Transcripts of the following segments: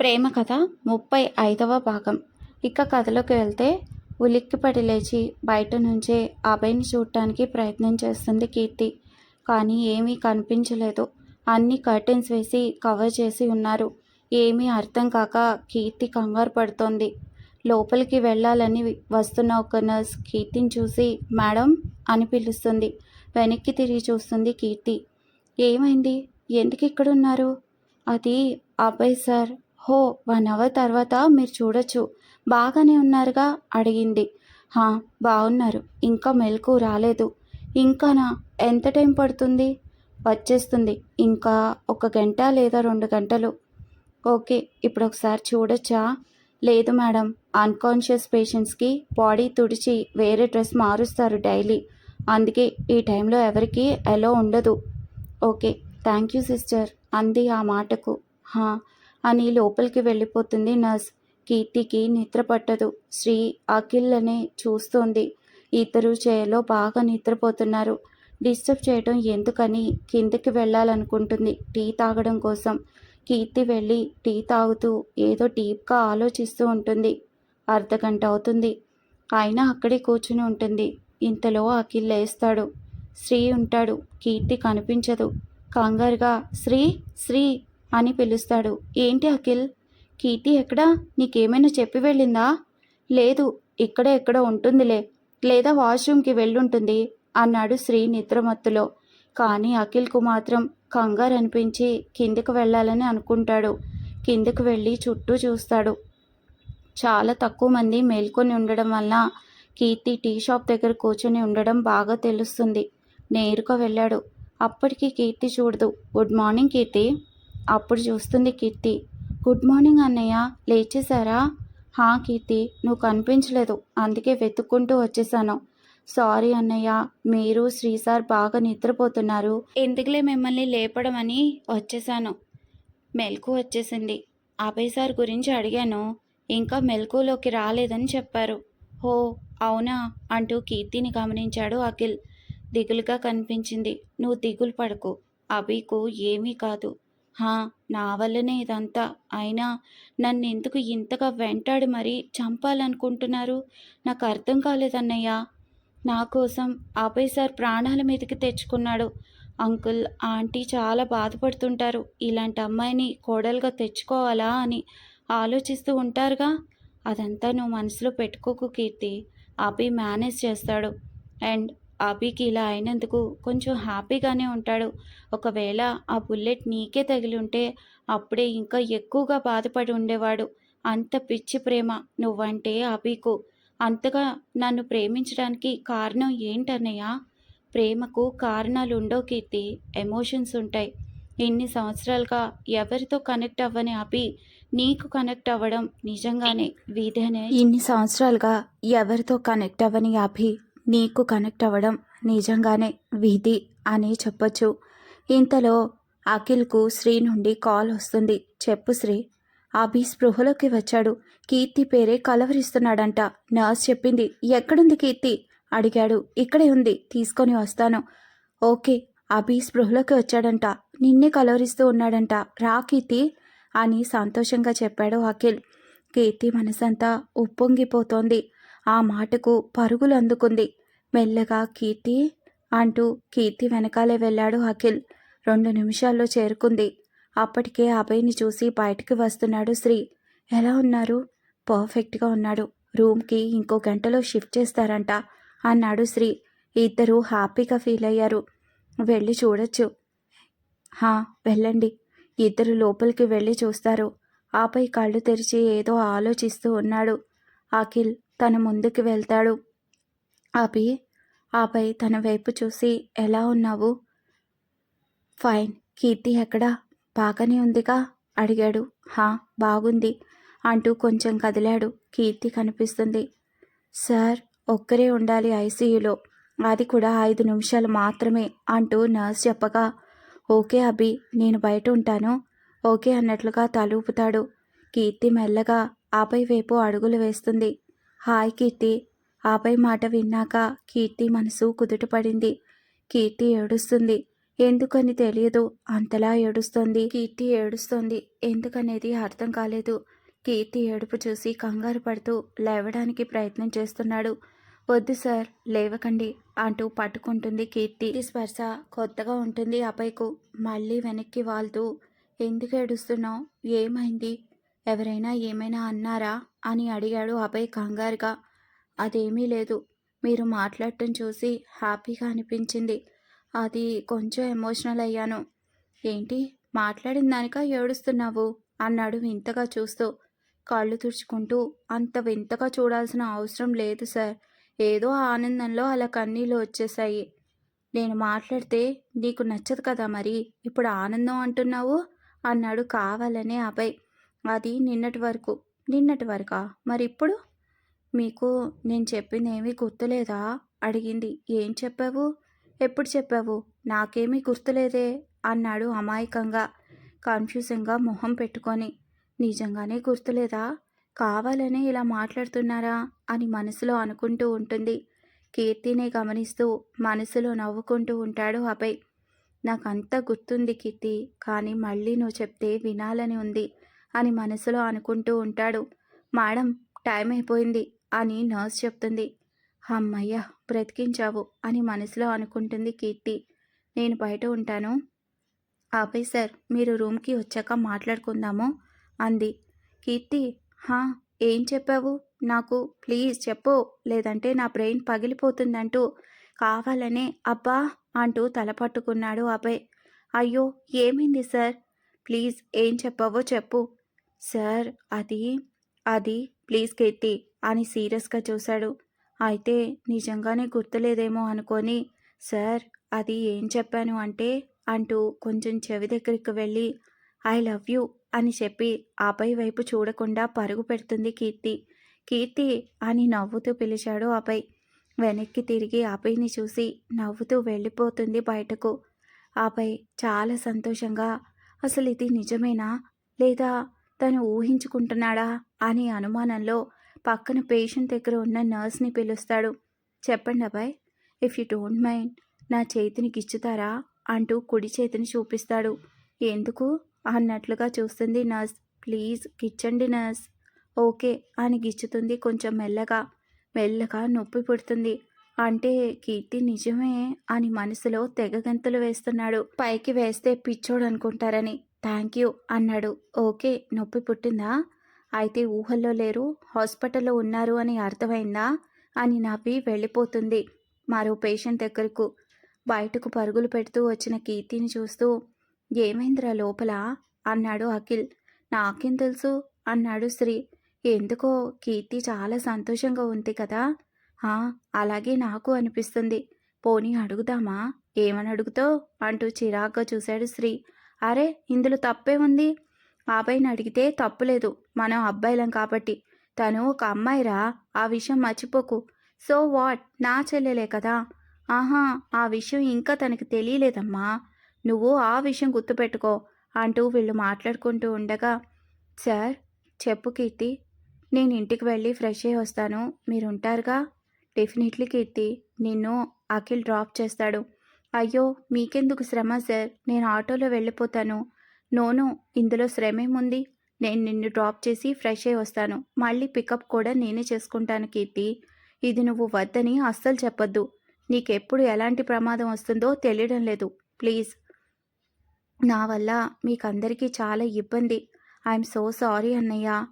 ప్రేమ కథ ముప్పై ఐదవ భాగం. ఇక కథలోకి వెళ్తే ఉలిక్కిపడి లేచి బయట నుంచే అభయ్ని చూడటానికి ప్రయత్నం చేస్తుంది కీర్తి. కానీ ఏమీ కనిపించలేదు. అన్ని కర్టెన్స్ వేసి కవర్ చేసి ఉన్నారు. ఏమీ అర్థం కాక కీర్తి కంగారు పడుతోంది. లోపలికి వెళ్ళాలని వస్తున్న ఒక నర్స్ కీర్తిని చూసి మేడం అని పిలుస్తుంది. వెనక్కి తిరిగి చూస్తుంది కీర్తి. ఏమైంది? ఎందుకు ఇక్కడ ఉన్నారు అది అబ్బాయి సార్. హో వన్ అవర్ తర్వాత మీరు చూడొచ్చు. బాగానే ఉన్నారుగా? అడిగింది. హా బాగున్నారు. ఇంకా మెలకు రాలేదు. ఇంకానా? ఎంత టైం పడుతుంది? వచ్చేస్తుంది. ఇంకా ఒక గంట లేదా రెండు గంటలు. ఓకే ఇప్పుడు ఒకసారి చూడొచ్చా? లేదు మేడం. అన్కాన్షియస్ పేషెంట్స్కి బాడీ తుడిచి వేరే డ్రెస్ మారుస్తారు డైలీ. అందుకే ఈ టైంలో ఎవరికి ఎలో ఉండదు. Okay thank you sister. అంది ఆ మాటకు. హా అని లోపలికి వెళ్ళిపోతుంది నర్స్. కీర్తికి నిద్ర పట్టదు. శ్రీ అఖిల్లనే చూస్తోంది. ఇద్దరు చేయలో బాగా నిద్రపోతున్నారు. డిస్టర్బ్ చేయడం ఎందుకని కిందకి వెళ్ళాలనుకుంటుంది టీ తాగడం కోసం. కీర్తి వెళ్ళి టీ తాగుతూ ఏదో డీప్గా ఆలోచిస్తూ ఉంటుంది. అర్ధగంట అవుతుంది. అయినా అక్కడే కూర్చుని ఉంటుంది. ఇంతలో అఖిల్ లేస్తాడు. శ్రీ ఉంటాడు. కీర్తి కనిపించదు. కంగారుగా శ్రీ శ్రీ అని పిలుస్తాడు. ఏంటి అఖిల్? కీర్తి ఎక్కడా? నీకేమైనా చెప్పి వెళ్ళిందా? లేదు ఇక్కడ ఎక్కడో ఉంటుందిలే. లేదా వాష్రూమ్కి వెళ్ళుంటుంది అన్నాడు శ్రీ నిద్రమత్తులో. కానీ అఖిల్కు మాత్రం కంగారు అనిపించి కిందకు వెళ్ళాలని అనుకుంటాడు. కిందకు వెళ్ళి చుట్టూ చూస్తాడు. చాలా తక్కువ మంది మేల్కొని ఉండడం వల్ల కీర్తి టీ షాప్ దగ్గర కూర్చొని ఉండడం బాగా తెలుస్తుంది. నేరుగా వెళ్ళాడు. అప్పటికి కీర్తి చూడదు. Good morning Keerthi. అప్పుడు చూస్తుంది కీర్తి. గుడ్ మార్నింగ్ అన్నయ్య లేచేశారా? హా కీర్తి నువ్వు కనిపించలేదు అందుకే వెతుక్కుంటూ వచ్చేసాను. సారీ అన్నయ్య మీరు శ్రీ సార్ బాగా నిద్రపోతున్నారు. ఎందుకులే మిమ్మల్ని లేపడం అని వచ్చేసాను. మెలకు వచ్చేసింది అభయ్ సార్ గురించి అడిగాను ఇంకా మెలకులోకి రాలేదని చెప్పారు. హో అవునా? అంటూ కీర్తిని గమనించాడు అఖిల్. దిగులుగా కనిపించింది నువ్వు దిగులు పడకు అభికు ఏమీ కాదు. హా నా వల్లనే ఇదంతా. అయినా నన్ను ఎందుకు ఇంతగా వెంటాడి మరీ చంపాలనుకుంటున్నారు? నాకు అర్థం కాలేదన్నయ్య. నా కోసం అభయ్ సార్ ప్రాణాల మీదకి తెచ్చుకున్నాడు. అంకుల్ ఆంటీ చాలా బాధపడుతుంటారు. ఇలాంటి అమ్మాయిని కోడలుగా తెచ్చుకోవాలా అని ఆలోచిస్తూ ఉంటారుగా? అదంతా నువ్వు మనసులో పెట్టుకోకు కీర్తి. అభి మేనేజ్ చేస్తాడు. అండ్ అభికి ఇలా అయినందుకు కొంచెం హ్యాపీగానే ఉంటాడు. ఒకవేళ ఆ బుల్లెట్ నీకే తగిలి ఉంటే అప్పుడే ఇంకా ఎక్కువగా బాధపడి ఉండేవాడు. అంత పిచ్చి ప్రేమ నువ్వంటే అభికు అంతగా నన్ను ప్రేమించడానికి కారణం ఏంటన్నయ్య? ప్రేమకు కారణాలు ఉండవు కీర్తి. ఎమోషన్స్ ఉంటాయి. ఇన్ని సంవత్సరాలుగా ఎవరితో కనెక్ట్ అవ్వని అభి నీకు కనెక్ట్ అవ్వడం నిజంగానే విధేనే. ఇన్ని సంవత్సరాలుగా ఎవరితో కనెక్ట్ అవ్వని అభి నీకు కనెక్ట్ అవ్వడం నిజంగానే విధి అని చెప్పొచ్చు. ఇంతలో అఖిల్కు శ్రీ నుండి కాల్ వస్తుంది. చెప్పు శ్రీ. అభి స్పృహలోకి వచ్చాడు. కీర్తి పేరే కలవరిస్తున్నాడంట. నర్స్ చెప్పింది. ఎక్కడుంది కీర్తి? అడిగాడు. ఇక్కడే ఉంది. తీసుకొని వస్తాను. ఓకే. అభి స్పృహలోకి వచ్చాడంట. నిన్నే కలవరిస్తూ ఉన్నాడంట. రా కీర్తి అని సంతోషంగా చెప్పాడు అఖిల్. కీర్తి మనసంతా ఉప్పొంగిపోతోంది. ఆ మాటకు పరుగులు అందుకుంది. మెల్లగా కీర్తి అంటూ కీర్తి వెనకాలే వెళ్ళాడు అఖిల్. రెండు నిమిషాల్లో చేరుకుంది. అప్పటికే అభయ్ని చూసి బయటికి వస్తున్నాడు శ్రీ. ఎలా ఉన్నారు? పర్ఫెక్ట్గా ఉన్నాడు. రూమ్కి ఇంకో గంటలో షిఫ్ట్ చేస్తారంట అన్నాడు శ్రీ. ఇద్దరూ హ్యాపీగా ఫీల్ అయ్యారు. వెళ్ళి చూడొచ్చు. హా వెళ్ళండి. ఇద్దరు లోపలికి వెళ్ళి చూస్తారు. ఆపై కళ్ళు తెరిచి ఏదో ఆలోచిస్తూ ఉన్నాడు. అఖిల్ తన ముందుకు వెళ్తాడు. ఆపి ఆపై తన వైపు చూసి ఎలా ఉన్నావు? ఫైన్. కీర్తి ఎక్కడా? బాగానే ఉందిగా? అడిగాడు. హా బాగుంది అంటూ కొంచెం కదిలాడు. కీర్తి కనిపిస్తుంది. సార్ ఒక్కరే ఉండాలి ఐసీయూలో. అది కూడా ఐదు నిమిషాలు మాత్రమే అంటూ నర్స్ చెప్పగా ఓకే అభి నేను బయట ఉంటాను. ఓకే అన్నట్లుగా తలూపుతాడు కీర్తి మెల్లగా ఆపై వైపు అడుగులు వేస్తుంది. హాయ్ కీర్తి. ఆపై మాట విన్నాక కీర్తి మనసు కుదుటపడింది కీర్తి ఏడుస్తుంది. ఎందుకని తెలియదు. అంతలా ఏడుస్తోంది. కీర్తి ఏడుస్తోంది. ఎందుకనేది అర్థం కాలేదు. కీర్తి ఏడుపు చూసి కంగారు పడుతూ లేవడానికి ప్రయత్నం చేస్తున్నాడు. వద్దు సార్ లేవకండి అంటూ పట్టుకుంటుంది కీర్తి. స్పర్శ కొత్తగా ఉంటుంది అపైకు. మళ్ళీ వెనక్కి వాళ్తూ ఎందుకు ఏడుస్తున్నావు? ఏమైంది? ఎవరైనా ఏమైనా అన్నారా? అని అడిగాడు అభయ్ కంగారుగా. అదేమీ లేదు. మీరు మాట్లాడటం చూసి హ్యాపీగా అనిపించింది. అది కొంచెం ఎమోషనల్ అయ్యాను. ఏంటి? మాట్లాడిన దానిక ఏడుస్తున్నావు? అన్నాడు వింతగా చూస్తూ. కాళ్ళు తుడుచుకుంటూ అంత వింతగా చూడాల్సిన అవసరం లేదు సార్. ఏదో ఆనందంలో అలా కన్నీళ్ళు వచ్చేసాయి నేను మాట్లాడితే నీకు నచ్చదు కదా మరి? ఇప్పుడు ఆనందం అంటున్నావు? అన్నాడు కావాలనే అభయ్. అది నిన్నటి వరకు. నిన్నటి వరకా? మరి ఇప్పుడు మీకు నేను చెప్పింది ఏమీ గుర్తులేదా? అడిగింది. ఏం చెప్పావు? ఎప్పుడు చెప్పావు? నాకేమీ గుర్తులేదే అన్నాడు అమాయకంగా కన్ఫ్యూజన్గా మొహం పెట్టుకొని. నిజంగానే గుర్తులేదా? కావాలనే ఇలా మాట్లాడుతున్నారా? అని మనసులో అనుకుంటూ ఉంటుంది. కీర్తిని గమనిస్తూ మనసులో నవ్వుకుంటూ ఉంటాడు అభయ్. నాకంతా గుర్తుంది కీర్తి కానీ మళ్ళీ నువ్వు చెప్తే వినాలని ఉంది అని మనసులో అనుకుంటూ ఉంటాడు. మేడం టైం అయిపోయింది. అని నర్స్ చెప్తుంది. అమ్మయ్య బ్రతికించావు అని మనసులో అనుకుంటుంది కీర్తి. నేను బయట ఉంటాను. ఆపై సార్ మీరు రూమ్కి వచ్చాక మాట్లాడుకుందాము అంది. కీర్తి హా ఏం చెప్పావు? నాకు ప్లీజ్ చెప్పు లేదంటే నా బ్రెయిన్ పగిలిపోతుందంటూ. కావాలనే అబ్బా అంటూ తల పట్టుకున్నాడు అభయ్. అయ్యో ఏమైంది సార్? ప్లీజ్ ఏం చెప్పావో చెప్పు. సార్ అది అది ప్లీజ్ కీర్తి అని సీరియస్గా చూశాడు. అయితే నిజంగానే గుర్తులేదేమో అనుకొని సార్ అది ఏం చెప్పాను అంటే అంటూ కొంచెం చెవి దగ్గరికి వెళ్ళి ఐ లవ్ యూ అని చెప్పి అభయ్ వైపు చూడకుండా పరుగు పెడుతుంది కీర్తి. కీర్తి అని నవ్వుతూ పిలిచాడు అభయ్ వెనక్కి తిరిగి అభయ్ని చూసి నవ్వుతూ వెళ్ళిపోతుంది బయటకు. అభయ్ చాలా సంతోషంగా అసలు ఇది నిజమేనా? లేదా తను ఊహించుకుంటున్నాడా? అనే అనుమానంలో పక్కన పేషెంట్ దగ్గర ఉన్న నర్స్ని పిలుస్తాడు. చెప్పండి అబ్బాయి ఇఫ్ యూ డోంట్ మైండ్ నా చేతిని గిచ్చుతారా? అంటూ కుడి చేతిని చూపిస్తాడు. ఎందుకు? అన్నట్లుగా చూస్తుంది నర్స్. ప్లీజ్ గిచ్చండి నర్స్. ఓకే అని గిచ్చుతుంది కొంచెం మెల్లగా. మెల్లగా నొప్పి పుడుతుంది. అంటే కీర్తి నిజమే అని మనసులో తెగగంతలు వేస్తున్నాడు. పైకి వేస్తే పిచ్చోడు అనుకుంటారని థ్యాంక్ యూ అన్నాడు. ఓకే నొప్పి పుట్టిందా? అయితే ఊహల్లో లేరు. హాస్పిటల్లో ఉన్నారు అని అర్థమైందా? అని నవ్వి వెళ్ళిపోతుంది మరో పేషెంట్ దగ్గరకు. బయటకు పరుగులు పెడుతూ వచ్చిన కీర్తిని చూస్తూ ఏమైందిరా లోపల? అన్నాడు అఖిల్. నాకేం తెలుసు అన్నాడు శ్రీ. ఎందుకో కీర్తి చాలా సంతోషంగా ఉంది కదా? "ఆ, అలాగే నాకు అనిపిస్తుంది. పోనీ అడుగుదామా? ఏమని అడుగుతావు? అంటూ చిరాగ్గా చూశాడు శ్రీ. అరే ఇందులో తప్పే ఉంది అబ్బాయిని అడిగితే తప్పులేదు. మనం అబ్బాయిలం కాబట్టి. తను ఒక అమ్మాయిరా. ఆ విషయం మర్చిపోకు. So what? నా చెల్లెలే కదా. ఆహా ఆ విషయం ఇంకా తనకి తెలియలేదమ్మా. నువ్వు ఆ విషయం గుర్తుపెట్టుకో అంటూ వీళ్ళు మాట్లాడుకుంటూ ఉండగా సార్ చెప్పు కీర్తి. నేను ఇంటికి వెళ్ళి ఫ్రెష్ అయ్యి వస్తాను. మీరు ఉంటారుగా డెఫినెట్లీ కీర్తి. నిన్ను అఖిల్ డ్రాప్ చేస్తాడు. అయ్యో మీకెందుకు శ్రమ సార్? నేను ఆటోలో వెళ్ళిపోతాను. నోను ఇందులో శ్రమేముంది? నేను నిన్ను డ్రాప్ చేసి ఫ్రెష్ అయ్యి వస్తాను. మళ్ళీ పికప్ కూడా నేనే చేసుకుంటాను కీర్తి. ఇది నువ్వు వద్దని అస్సలు చెప్పొద్దు. నీకెప్పుడు ఎలాంటి ప్రమాదం వస్తుందో తెలియడం లేదు. ప్లీజ్. నా వల్ల మీకందరికీ చాలా ఇబ్బంది. ఐఎమ్ సో సారీ అన్నయ్య.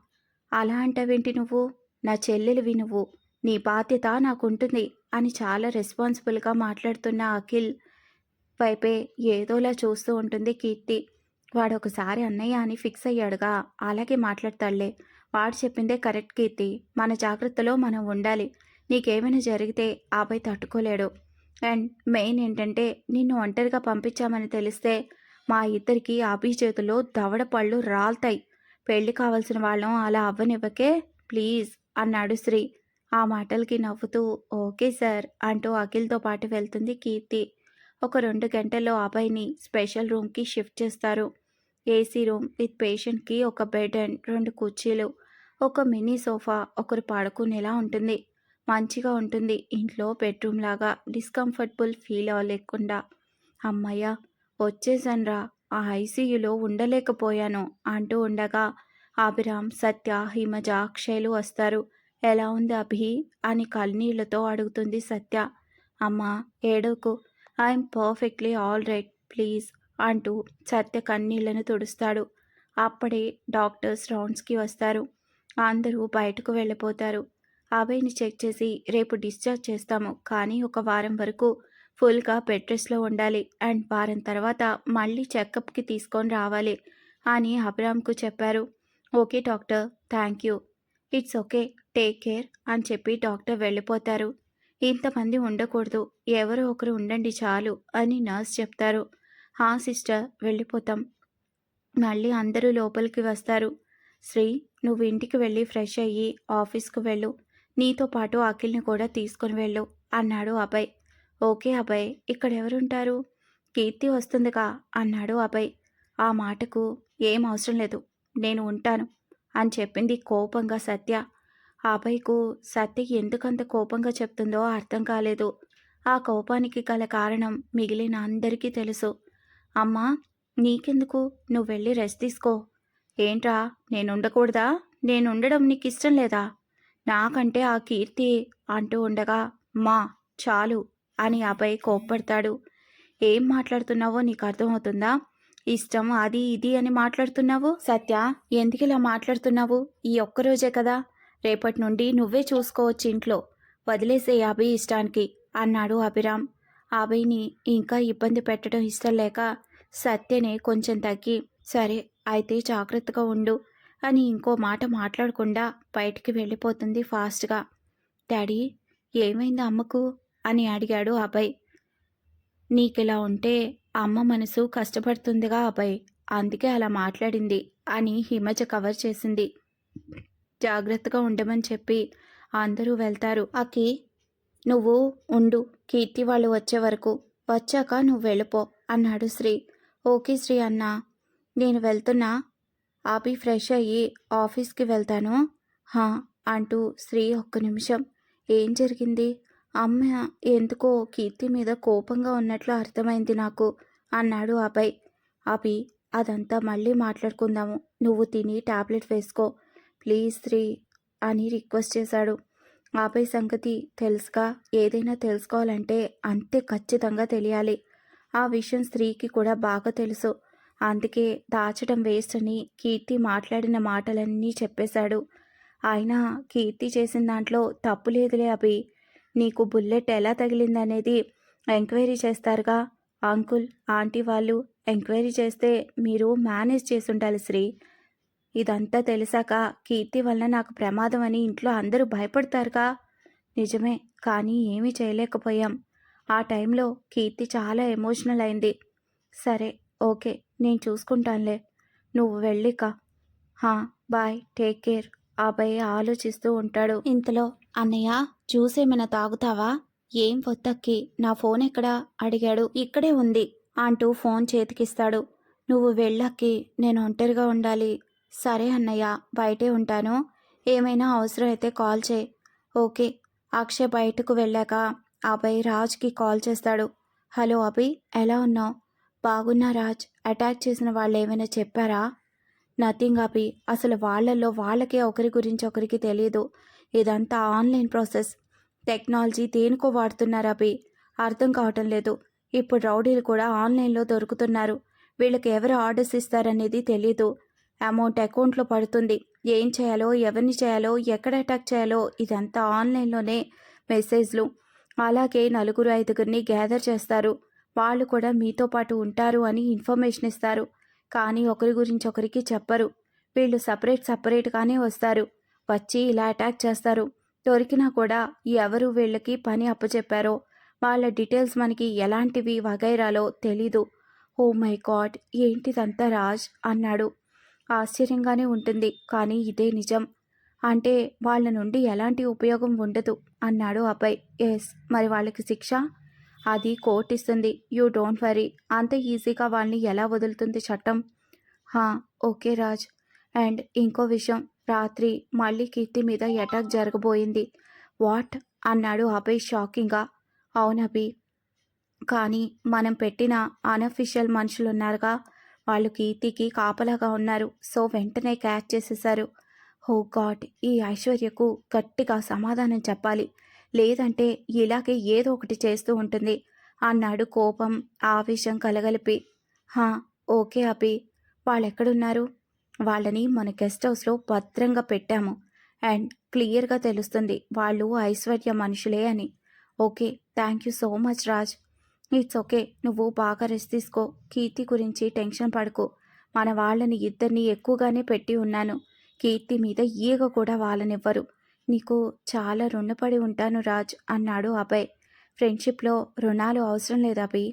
అలా అంటావేంటి నువ్వు? నా చెల్లెలివి నువ్వు. నీ బాధ్యత నాకుంటుంది అని చాలా రెస్పాన్సిబుల్గా మాట్లాడుతున్న అఖిల్ వైపే ఏదోలా చూస్తూ ఉంటుంది కీర్తి. వాడు ఒకసారి అన్నయ్య అని ఫిక్స్ అయ్యాడుగా. అలాగే మాట్లాడతాడులే వాడు చెప్పిందే కరెక్ట్ కీర్తి. మన జాగ్రత్తలో మనం ఉండాలి. నీకేమైనా జరిగితే ఆపై తట్టుకోలేడు. అండ్ మెయిన్ ఏంటంటే నిన్ను ఒంటరిగా పంపించామని తెలిస్తే మా ఇద్దరికి అభి చేతిలో దవడ పళ్ళు రాల్తాయి. పెళ్ళి కావాల్సిన వాళ్ళం అలా అవ్వనివ్వకే ప్లీజ్ అన్నాడు శ్రీ. ఆ మాటలకి నవ్వుతూ ఓకే సార్ అంటూ అఖిల్తో పాటు వెళ్తుంది కీర్తి. ఒక రెండు గంటల్లో అభయ్ని స్పెషల్ రూమ్కి షిఫ్ట్ చేస్తారు. ఏసీ రూమ్ విత్ పేషెంట్కి ఒక బెడ్ అండ్ రెండు కుర్చీలు. ఒక మినీ సోఫా ఒకరు పడుకునేలా ఉంటుంది. మంచిగా ఉంటుంది. ఇంట్లో బెడ్రూమ్ లాగా డిస్కంఫర్టబుల్ ఫీల్ అవ్వలేకుండా అమ్మయ్య వచ్చేసన్రా. ఆ ఐసీయూలో ఉండలేకపోయాను అంటూ ఉండగా అభిరామ్ సత్య హిమజ అక్షయ్లు వస్తారు. ఎలా ఉంది అభి? అని కన్నీళ్ళతో అడుగుతుంది సత్య. అమ్మ ఏడోకు. I'm perfectly all right please అంటూ సత్య కన్నీళ్ళను తుడుస్తాడు. అప్పుడే డాక్టర్స్ రౌండ్స్కి వస్తారు. అందరూ బయటకు వెళ్ళిపోతారు. అభయ్ని చెక్ చేసి రేపు డిశ్చార్జ్ చేస్తాము కానీ ఒక వారం వరకు ఫుల్గా బెడ్ రెస్ట్లో ఉండాలి అండ్ వారం తర్వాత మళ్ళీ చెకప్కి తీసుకొని రావాలి అని అబ్రామ్కు చెప్పారు. Okay doctor thank you. It's okay take care అని చెప్పి డాక్టర్ వెళ్ళిపోతారు. ఇంతమంది ఉండకూడదు. ఎవరో ఒకరు ఉండండి చాలు అని నర్స్ చెప్తారు. హా సిస్టర్ వెళ్ళిపోతాం. మళ్ళీ అందరూ లోపలికి వస్తారు. శ్రీ నువ్వు ఇంటికి వెళ్ళి ఫ్రెష్ అయ్యి ఆఫీస్కు వెళ్ళు. నీతో పాటు అఖిల్ని కూడా తీసుకుని వెళ్ళు అన్నాడు అభయ్. ఓకే అభయ్ ఇక్కడ ఎవరుంటారు? కీర్తి వస్తుందిగా అన్నాడు అభయ్. ఆ మాటకు ఏం అవసరం లేదు. నేను ఉంటాను అని చెప్పింది కోపంగా సత్య. అబ్బాయికు సత్య ఎందుకంత కోపంగా చెప్తుందో అర్థం కాలేదు. ఆ కోపానికి గల కారణం మిగిలిన అందరికీ తెలుసు. అమ్మా నీకెందుకు? నువ్వు వెళ్ళి రెస్ట్ తీసుకో. ఏంట్రా నేను ఉండకూడదా నేను ఉండడం నీకు ఇష్టం లేదా? నాకంటే ఆ కీర్తి అంటూ ఉండగా మా చాలు అని అబ్బాయి కోప్పడతాడు. ఏం మాట్లాడుతున్నావో నీకు అర్థమవుతుందా? ఇష్టం అది ఇది అని మాట్లాడుతున్నావు? సత్య ఎందుకు ఇలా మాట్లాడుతున్నావు? ఈ ఒక్కరోజే కదా? రేపటి నుండి నువ్వే చూసుకోవచ్చు ఇంట్లో. వదిలేసే అభి ఇష్టానికి అన్నాడు అభిరామ్. అభయ్ని ఇంకా ఇబ్బంది పెట్టడం ఇష్టం లేక సత్యనే కొంచెం తగ్గి సరే అయితే జాగ్రత్తగా ఉండు అని ఇంకో మాట మాట్లాడకుండా బయటికి వెళ్ళిపోతుంది ఫాస్ట్గా. డాడీ ఏమైంది అమ్మకు? అని అడిగాడు అభయ్. నీకిలా ఉంటే అమ్మ మనసు కష్టపడుతుందిగా అభయ్ అందుకే అలా మాట్లాడింది అని హిమజ కవర్ చేసింది. జాగ్రత్తగా ఉండమని చెప్పి అందరూ వెళ్తారు. అకి నువ్వు ఉండు. కీర్తి వాళ్ళు వచ్చే వరకు వచ్చాక నువ్వు వెళ్ళిపో అన్నాడు శ్రీ. ఓకే శ్రీ అన్నా. నేను వెళ్తున్నా. ఆపి ఫ్రెష్ అయ్యి ఆఫీస్కి వెళ్తాను. హా అంటూ శ్రీ ఒక్క నిమిషం. ఏం జరిగింది? అమ్మ ఎందుకో కీర్తి మీద కోపంగా ఉన్నట్లు అర్థమైంది నాకు అన్నాడు అభయ్. అభి అదంతా మళ్ళీ మాట్లాడుకుందాము. నువ్వు తిని టాబ్లెట్ వేసుకో. ప్లీజ్ శ్రీ అని రిక్వెస్ట్ చేశాడు. ఆపై సంగతి తెలుసుగా. ఏదైనా తెలుసుకోవాలంటే అంతే ఖచ్చితంగా తెలియాలి. ఆ విషయం స్త్రీకి కూడా బాగా తెలుసు. అందుకే దాచడం వేస్ట్ అని కీర్తి మాట్లాడిన మాటలన్నీ చెప్పేశాడు. అయినా కీర్తి చేసిన దాంట్లో తప్పు లేదులే అభి. నీకు బుల్లెట్ ఎలా తగిలిందనేది ఎంక్వైరీ చేస్తారుగా. అంకుల్ ఆంటీ వాళ్ళు ఎంక్వైరీ చేస్తే మీరు మేనేజ్ చేసి ఉండాలి శ్రీ. ఇదంతా తెలిసాక కీర్తి వలన నాకు ప్రమాదం అని ఇంట్లో అందరూ భయపడతారుగా? నిజమే కానీ ఏమీ చేయలేకపోయాం. ఆ టైంలో కీర్తి చాలా ఎమోషనల్ అయింది. సరే ఓకే నేను చూసుకుంటానులే. నువ్వు వెళ్ళిక. హా బాయ్ టేక్ కేర్ అబ్బాయి ఆలోచిస్తూ ఉంటాడు. ఇంతలో అన్నయ్య జ్యూస్ ఏమైనా తాగుతావా? ఏం వద్దక్కి నా ఫోన్ ఎక్కడా? అడిగాడు. ఇక్కడే ఉంది అంటూ ఫోన్ చేతికిస్తాడు. నువ్వు వెళ్ళక్కి నేను ఒంటరిగా ఉండాలి సరే అన్నయ్య బయటే ఉంటాను. ఏమైనా అవసరం అయితే కాల్ చేయి. ఓకే. అక్షయ్ బయటకు వెళ్ళాక అభయ్ రాజ్కి కాల్ చేస్తాడు. హలో అభి ఎలా ఉన్నావు? బాగున్నా రాజ్ అటాక్ చేసిన వాళ్ళు ఏమైనా చెప్పారా? నథింగ్ అభి అసలు వాళ్ళల్లో వాళ్ళకే ఒకరి గురించి ఒకరికి తెలియదు ఇదంతా ఆన్లైన్ ప్రాసెస్. టెక్నాలజీ దేనికో వాడుతున్నారు అభి. అర్థం కావటం లేదు. ఇప్పుడు రౌడీలు కూడా ఆన్లైన్లో దొరుకుతున్నారు. వీళ్ళకి ఎవరు ఆర్డర్స్ ఇస్తారనేది తెలియదు అమౌంట్ అకౌంట్లో పడుతుంది. ఏం చేయాలో ఎవరిని చేయాలో ఎక్కడ అటాక్ చేయాలో ఇదంతా ఆన్లైన్లోనే మెసేజ్లు. అలాగే నలుగురు ఐదుగురిని గ్యాదర్ చేస్తారు. వాళ్ళు కూడా మీతో పాటు ఉంటారు అని ఇన్ఫర్మేషన్ ఇస్తారు. కానీ ఒకరి గురించి ఒకరికి చెప్పరు. వీళ్ళు సపరేట్ సపరేట్గానే వస్తారు. వచ్చి ఇలా అటాక్ చేస్తారు. దొరికినా కూడా ఎవరు వీళ్ళకి పని అప్పచెప్పారో వాళ్ళ డీటెయిల్స్ మనకి ఎలాంటివి వగైరాలో తెలీదు. ఓ మై గాడ్ ఏంటిదంతా రాజ్? అన్నాడు. ఆశ్చర్యంగానే ఉంటుంది. కానీ ఇదే నిజం. అంటే వాళ్ళ నుండి ఎలాంటి ఉపయోగం ఉండదు అన్నాడు అబ్బాయి ఎస్ మరి వాళ్ళకి శిక్ష? అది కోర్టు ఇస్తుంది యూ డోంట్ వరీ. అంత ఈజీగా వాళ్ళని ఎలా వదులుతుంది చట్టం? హా ఓకే రాజ్. అండ్ ఇంకో విషయం. రాత్రి మళ్ళీ కీర్తి మీద అటాక్ జరగబోయింది. వాట్? అన్నాడు అభయ్ షాకింగ్గా. అవునభి కానీ మనం పెట్టిన అనఫిషియల్ మనుషులు ఉన్నారుగా వాళ్ళు కీర్తికి కాపలాగా ఉన్నారు. సో వెంటనే క్యాచ్ చేసేశారు. హో గాడ్! ఈ ఐశ్వర్యకు గట్టిగా సమాధానం చెప్పాలి. లేదంటే ఇలాగే ఏదో ఒకటి చేస్తూ ఉంటుంది. అన్నాడు కోపం ఆవేశం కలగలిపి. హా ఓకే అభి. వాళ్ళెక్కడున్నారు? వాళ్ళని మన గెస్ట్ హౌస్లో భద్రంగా పెట్టాము. అండ్ క్లియర్గా తెలుస్తుంది వాళ్ళు ఐశ్వర్య మనుషులే అని. Okay thank you so much Raj. It's okay నువ్వు బాగా రెస్ట్ తీసుకో. కీర్తి గురించి టెన్షన్ పడకు. మన వాళ్ళని ఇద్దరిని ఎక్కువగానే పెట్టి ఉన్నాను. కీర్తి మీద ఈగ కూడా వాళ్ళనివ్వరు నీకు చాలా రుణపడి ఉంటాను రాజ్ అన్నాడు అభయ్. ఫ్రెండ్షిప్లో రుణాలు అవసరం లేదు Abhi.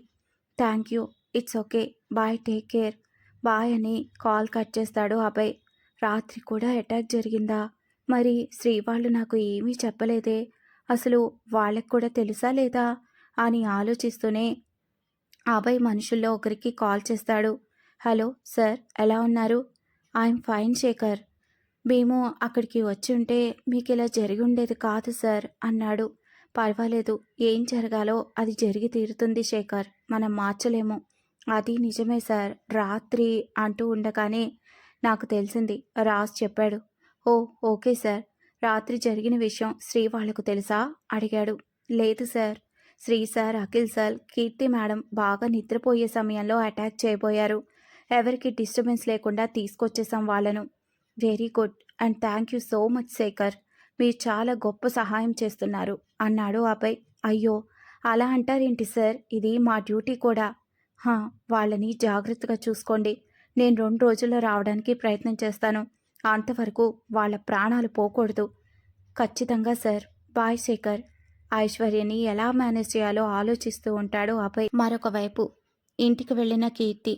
Thank you it's okay bye take care. Bye అని కాల్ కట్ చేస్తాడు అభయ్. రాత్రి కూడా అటాక్ జరిగిందా? మరి శ్రీ వాళ్ళు నాకు ఏమీ చెప్పలేదే? అసలు వాళ్ళకు కూడా తెలుసా లేదా? అని ఆలోచిస్తూనే అభయ్ మనుషుల్లో ఒకరికి కాల్ చేస్తాడు. హలో సార్ ఎలా ఉన్నారు? I'm fine Shekhar. మేము అక్కడికి వచ్చి ఉంటే మీకు ఇలా జరిగి ఉండేది కాదు సార్ అన్నాడు. పర్వాలేదు ఏం జరగాలో అది జరిగి తీరుతుంది శేఖర్. మనం మార్చలేము. అది నిజమే సార్. రాత్రి అంటూ ఉండగానే నాకు తెలిసింది. రాజ్ చెప్పాడు. Oh okay sir. రాత్రి జరిగిన విషయం శ్రీ వాళ్ళకు తెలుసా? అడిగాడు. లేదు sir. Sri sir Akhil sir Keerthi madam బాగా నిద్రపోయే సమయంలో అటాక్ చేయబోయారు. ఎవరికి డిస్టర్బెన్స్ లేకుండా తీసుకొచ్చేసాం వాళ్ళను. Very good. And thank you so much Shekhar. మీరు చాలా గొప్ప సహాయం చేస్తున్నారు అన్నాడు అబ్బాయి అయ్యో అలా అంటారేంటి సార్? ఇది మా డ్యూటీ కూడా. హా వాళ్ళని జాగ్రత్తగా చూసుకోండి. నేను రెండు రోజుల్లో రావడానికి ప్రయత్నం చేస్తాను. అంతవరకు వాళ్ళ ప్రాణాలు పోకూడదు. ఖచ్చితంగా సార్. బాయ్ శేఖర్. ఐశ్వర్యని ఎలా మేనేజ్ చేయాలో ఆలోచిస్తూ ఉంటాడు అభయ్. మరొక వైపు ఇంటికి వెళ్ళిన కీర్తి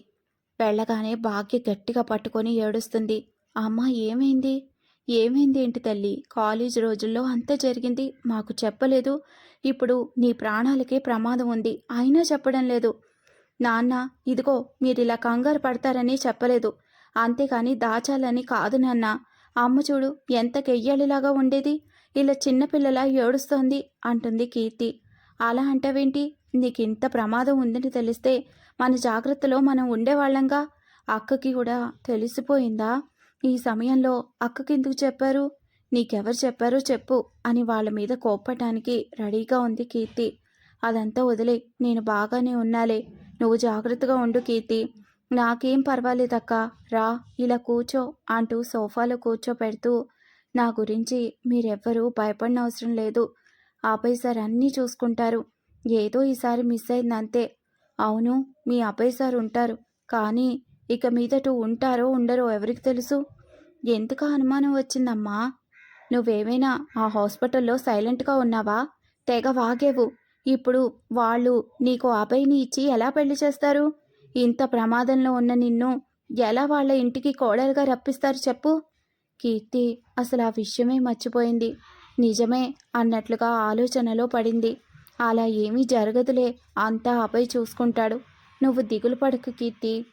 వెళ్ళగానే భాగ్య గట్టిగా పట్టుకొని ఏడుస్తుంది. అమ్మ ఏమైంది? ఏమైంది ఏంటి తల్లి? కాలేజ్ రోజుల్లో అంత జరిగింది మాకు చెప్పలేదు. ఇప్పుడు నీ ప్రాణాలకే ప్రమాదం ఉంది అయినా చెప్పడం లేదు. నాన్న ఇదిగో మీరు ఇలా కంగారు పడతారని చెప్పలేదు. అంతేకాని దాచాలని కాదు నాన్న. అమ్మ చూడు ఎంత కెయ్యాలిలాగా ఉండేది. ఇలా చిన్నపిల్లలా ఏడుస్తోంది అంటుంది కీర్తి. అలా అంటావేంటి? నీకు ఇంత ప్రమాదం ఉందని తెలిస్తే మన జాగ్రత్తలో మనం ఉండేవాళ్ళంగా? అక్కకి కూడా తెలిసిపోయిందా? ఈ సమయంలో అక్కకెందుకు చెప్పారు? నీకెవరు చెప్పారో చెప్పు అని వాళ్ళ మీద కోప్పటానికి రెడీగా ఉంది కీర్తి. అదంతా వదిలే నేను బాగానే ఉన్నాలే. నువ్వు జాగ్రత్తగా ఉండు కీర్తి. నాకేం పర్వాలేదక్క రా ఇలా కూర్చో అంటూ సోఫాలో కూర్చోపెడుతూ నా గురించి మీరెవ్వరూ భయపడిన అవసరం లేదు. అభయ్ సార్ అన్నీ చూసుకుంటారు. ఏదో ఈసారి మిస్ అయిందంతే. అవును మీ అబ్బాయి సార్ ఉంటారు. కానీ ఇక మీదట ఉంటారో ఉండరో ఎవరికి తెలుసు? ఎందుకు అనుమానం వచ్చిందమ్మా? నువ్వేమైనా ఆ హాస్పిటల్లో సైలెంట్గా ఉన్నావా? తెగ వాగేవు. ఇప్పుడు వాళ్ళు నీకు అభయ్ని ఇచ్చి ఎలా పెళ్ళి చేస్తారు? ఇంత ప్రమాదంలో ఉన్న నిన్ను ఎలా వాళ్ళ ఇంటికి కోడలుగా రప్పిస్తారు చెప్పు. కీర్తి అసలు ఆ విషయమే మర్చిపోయింది. నిజమే అన్నట్లుగా ఆలోచనలో పడింది. అలా ఏమీ జరగదులే అంతా ఆపై చూసుకుంటాడు. నువ్వు దిగులు పడకు కీర్తి.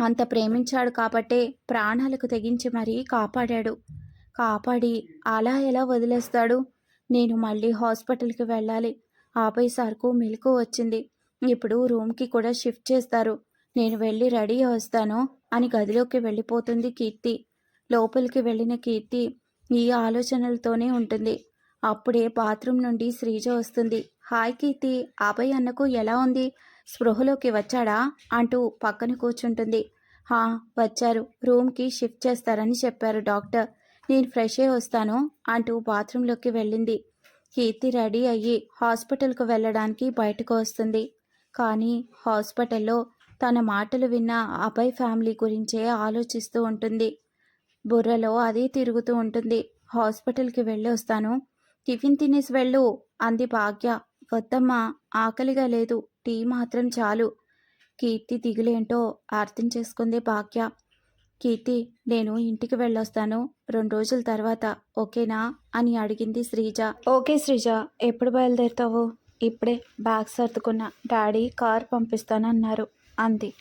అంత ప్రేమించాడు కాబట్టే ప్రాణాలకు తెగించి మరీ కాపాడాడు. కాపాడి అలా ఎలా వదిలేస్తాడు? నేను మళ్ళీ హాస్పిటల్కి వెళ్ళాలి. ఆపై సార్కు మెలకు వచ్చింది. ఇప్పుడు రూమ్కి కూడా షిఫ్ట్ చేస్తారు. నేను వెళ్ళి రెడీ వస్తాను అని గదిలోకి వెళ్ళిపోతుంది కీర్తి. లోపలికి వెళ్ళిన కీర్తి ఈ ఆలోచనలతోనే ఉంటుంది. అప్పుడే బాత్రూమ్ నుండి శ్రీజ వస్తుంది. హాయ్ కీర్తి అభయ్ అన్నకు ఎలా ఉంది? స్పృహలోకి వచ్చాడా? అంటూ పక్కన కూర్చుంటుంది. హా వచ్చారు. రూమ్కి షిఫ్ట్ చేస్తారని చెప్పారు డాక్టర్. నేను ఫ్రెష్ అయ్యి వస్తాను అంటూ బాత్రూంలోకి వెళ్ళింది. కీర్తి రెడీ అయ్యి హాస్పిటల్కు వెళ్ళడానికి బయటకు వస్తుంది. కానీ హాస్పిటల్లో తన మాటలు విన్న అభయ్ ఫ్యామిలీ గురించే ఆలోచిస్తూ ఉంటుంది. బుర్రలో అదే తిరుగుతూ ఉంటుంది. హాస్పిటల్కి వెళ్ళి వస్తాను. టిఫిన్ తినేసి వెళ్ళు అంది భాగ్య. వద్దమ్మా ఆకలిగా లేదు. టీ మాత్రం చాలు. కీర్తి దిగులేంటో అర్థం చేసుకుంది భాగ్య. కీర్తి నేను ఇంటికి వెళ్ళొస్తాను. రెండు రోజుల తర్వాత ఓకేనా? అని అడిగింది శ్రీజ. ఓకే శ్రీజ ఎప్పుడు బయలుదేరుతావు? ఇప్పుడే బ్యాగ్ సర్దుకున్న డాడీ కార్ పంపిస్తానన్నారు అంది.